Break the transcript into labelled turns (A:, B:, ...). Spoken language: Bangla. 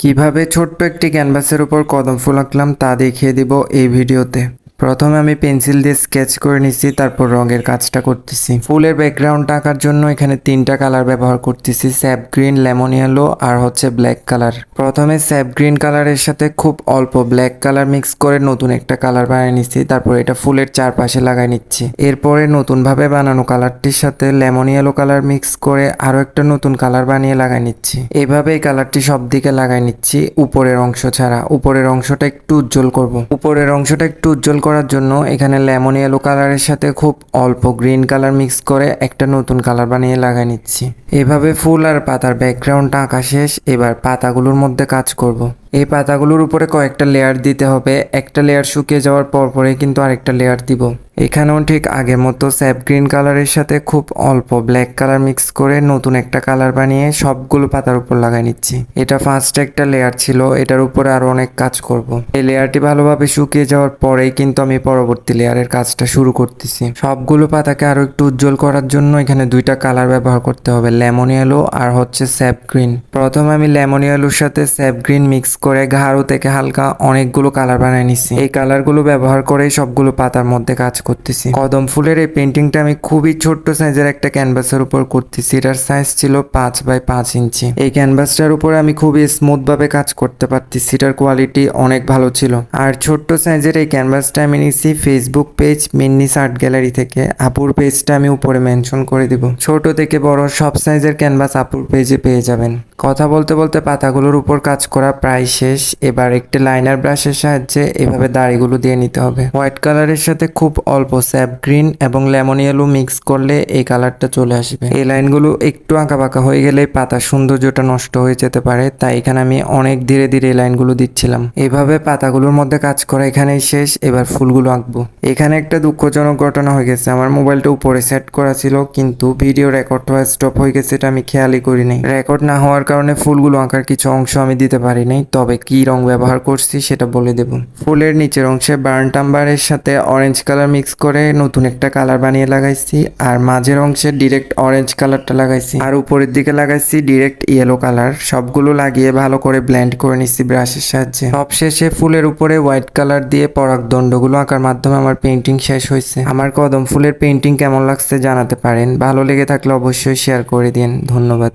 A: কীভাবে ছোট্ট একটি ক্যানভাসের উপর কদম ফুল আঁকলাম তা দেখিয়ে দিব এই ভিডিওতে। প্রথমে আমি পেন্সিল দিয়ে স্কেচ করে নিছি, তারপর রঙের কাজটা করতেছি। ফুলের ব্যাকগ্রাউন্ড আঁকার জন্য এখানে তিনটা কালার ব্যবহার করতেছি স্যাপ গ্রিন লেমন ইয়েলো আর হচ্ছে ব্ল্যাক কালার প্রথমে স্যাপ গ্রিন কালারের সাথে খুব অল্প ব্ল্যাক কালার মিক্স করে নতুন একটা কালার বানিয়ে নিচ্ছি তারপর এটা ফুলের চারপাশে লাগাই নিচ্ছি। এরপরে নতুনভাবে বানানো কালারটির সাথে লেমন ইয়েলো কালার মিক্স করে আরও একটা নতুন কালার বানিয়ে লাগাই নিচ্ছি। এভাবে এই কালারটি সব দিকে লাগাই নিচ্ছি, উপরের অংশ ছাড়া। উপরের অংশটা একটু উজ্জ্বল করব। উপরের অংশটা একটু উজ্জ্বল করার জন্য এখানে লেমন ইয়েলো কালারের সাথে খুব অল্প গ্রিন কালার মিক্স করে একটা নতুন কালার বানিয়ে লাগাই নিচ্ছি এভাবে ফুল আর পাতার ব্যাকগ্রাউন্ডটা আঁকা শেষ এবার পাতাগুলোর মধ্যে কাজ করব। এই পাতাগুলোর উপরে কয়েকটা লেয়ার দিতে হবে। একটা লেয়ার শুকিয়ে যাওয়ার পর পরে কিন্তু আরেকটা লেয়ার দিব। এখানেও ঠিক আগের মতো স্যাপ গ্রিন কালারের সাথে খুব অল্প ব্ল্যাক কালার মিক্স করে নতুন একটা কালার বানিয়ে সবগুলো পাতার উপর লাগাই নিচ্ছি। এটা ফার্স্ট একটা লেয়ার ছিল, এটার উপরে আরও অনেক কাজ করব। এই লেয়ারটি ভালোভাবে শুকিয়ে যাওয়ার পরেই কিন্তু আমি পরবর্তী লেয়ারের কাজটা শুরু করতেছি। সবগুলো পাতাকে আরও একটু উজ্জ্বল করার জন্য এখানে দুইটা কালার ব্যবহার করতে হবে লেমন ইয়েলো আর হচ্ছে স্যাপ গ্রিন প্রথমে আমি লেমন ইয়েলোর সাথে স্যাপ গ্রিন মিক্স করে ঘাড়ু থেকে হালকা অনেকগুলো কালার বানিয়ে নিছি। এই কালারগুলো ব্যবহার করেই সবগুলো পাতার মধ্যে কাজ করতেছি। কদম ফুলের এই পেন্টিংটা আমি খুবই ছোট্ট সাইজের একটা ক্যানভাসের উপর করতেছি। এটার সাইজ ছিল পাঁচ বাই পাঁচ ইঞ্চি। এই ক্যানভাসটার উপরে আমি খুবই স্মুথ ভাবে কাজ করতে পারতেছি। এটার কোয়ালিটি অনেক ভালো ছিল। আর ছোট্ট সাইজের এই ক্যানভাসটা আমি নিছি Facebook page Minnis art gallery থেকে। আপুর পেজটা আমি উপরে মেনশন করে দিব। ছোট থেকে বড় সব সাইজের ক্যানভাস আপুর পেজে পেয়ে যাবেন। কথা বলতে বলতে পাতাগুলোর উপর কাজ করা প্রায় শেষ, এবার একটি লাইনার ব্রাশের সাহায্যে এভাবে দাড়িগুলো দিয়ে নিতে হবে। হোয়াইট কালারের সাথে খুব অল্প স্যাপ গ্রিন এবং লেমন ইয়েলো মিক্স করলে এই কালারটা চলে আসবে। এই লাইনগুলো একটু আঁকা বাঁকা হয়ে গেলে পাতার সৌন্দর্যটা নষ্ট হয়ে যেতে পারে, তাই এখানে আমি অনেক ধীরে ধীরে এই লাইনগুলো দিচ্ছিলাম। এভাবে পাতাগুলোর মধ্যে কাজ করা এখানেই শেষ, এবার ফুলগুলো আঁকবো। এখানে একটা দুঃখজনক ঘটনা হয়ে গেছে, আমার মোবাইলটা উপরে সেট করা ছিল, কিন্তু ভিডিও রেকর্ড হওয়া স্টপ হয়ে গেছে, এটা আমি খেয়ালই করিনি। রেকর্ড না হওয়ার কারণে ফুলগুলো আঁকার কিছু অংশ আমি দিতে পারিনি নাই তবে কি রং ব্যবহার করছি সেটা বলে দেব। ফুলের নিচের অংশে বার্ন টাম্বারের সাথে অরেঞ্জ কালার মিক্স করে নতুন একটা কালার বানিয়ে লাগাইছি, আর মাঝের অংশে ডিরেক্ট অরেঞ্জ কালারটা লাগাইছি। আর উপরের দিকে লাগাইছি ডিরেক্ট ইয়েলো কালার সবগুলো লাগিয়ে ভালো করে ব্লেন্ড করে নিচ্ছি ব্রাশের সাহায্যে। সবশেষে ফুলের উপরে হোয়াইট কালার দিয়ে পরাগ দণ্ডগুলো আঁকার মাধ্যমে আমার পেন্টিং শেষ হয়েছে। আমার কদম ফুলের পেন্টিং কেমন লাগছে জানাতে পারেন, ভালো লেগে থাকলে অবশ্যই শেয়ার করে দিন। ধন্যবাদ।